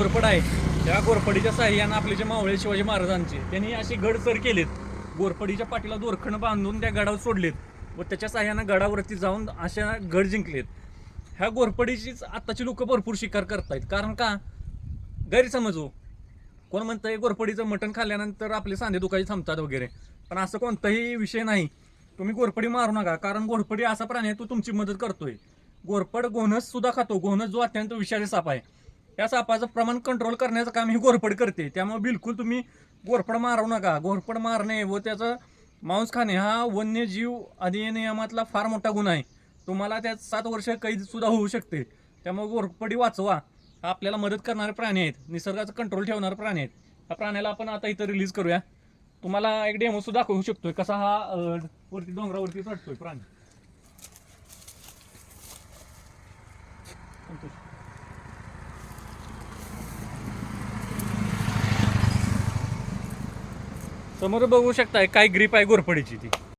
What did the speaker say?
घोरपड आहे त्या घोरपडीच्या साह्यानं आपले जे मावळे शिवाजी महाराजांचे त्यांनी असे गड सर केलेत. घोरपडीच्या पाठीला दोरखंड बांधून त्या गडावर सोडलेत. व त्याच्या साह्यानं गडावरती जाऊन अशा गड जिंकलेत. ह्या घोरपडीचीच आत्ताची लोक भरपूर शिकार करतायत. कारण का? गैरसमजो हो. कोण म्हणतंय गोरपडीचं मटण खाल्ल्यानंतर आपले सांधे दुखायचे थांबतात वगैरे. पण असं कोणताही विषय नाही. तुम्ही गोरपडी मारू नका. कारण गोरपडी असा प्राणी आहे तो तुमची मदत करतोय. गोरपड गोनस सुद्धा खातो. गोनस जो अत्यंत विषारी साप आहे. या सापाचं प्रमाण कंट्रोल करण्याचं काम ही घोरपड करते. त्यामुळे बिलकुल तुम्ही घोरपड मारू नका. घोरपड मारणे व त्याचं मांस खाणे हा वन्यजीव अधिनियमातला फार मोठा गुन्हा आहे. तुम्हाला त्यात सात वर्ष कैदसुद्धा होऊ शकते. त्यामुळे घोरपडी वाचवा. हा आपल्याला मदत करणारे प्राणी आहेत. निसर्गाचं कंट्रोल ठेवणारे प्राणी आहेत. ह्या प्राण्याला आपण आता इथं रिलीज करूया. तुम्हाला एक डेमोसुद्धा दाखवू शकतोय. कसा हा वरती डोंगरावरती चढतोय प्राणी. समोर बघू शकताय काय ग्रीप आहे गोरफडीची ती.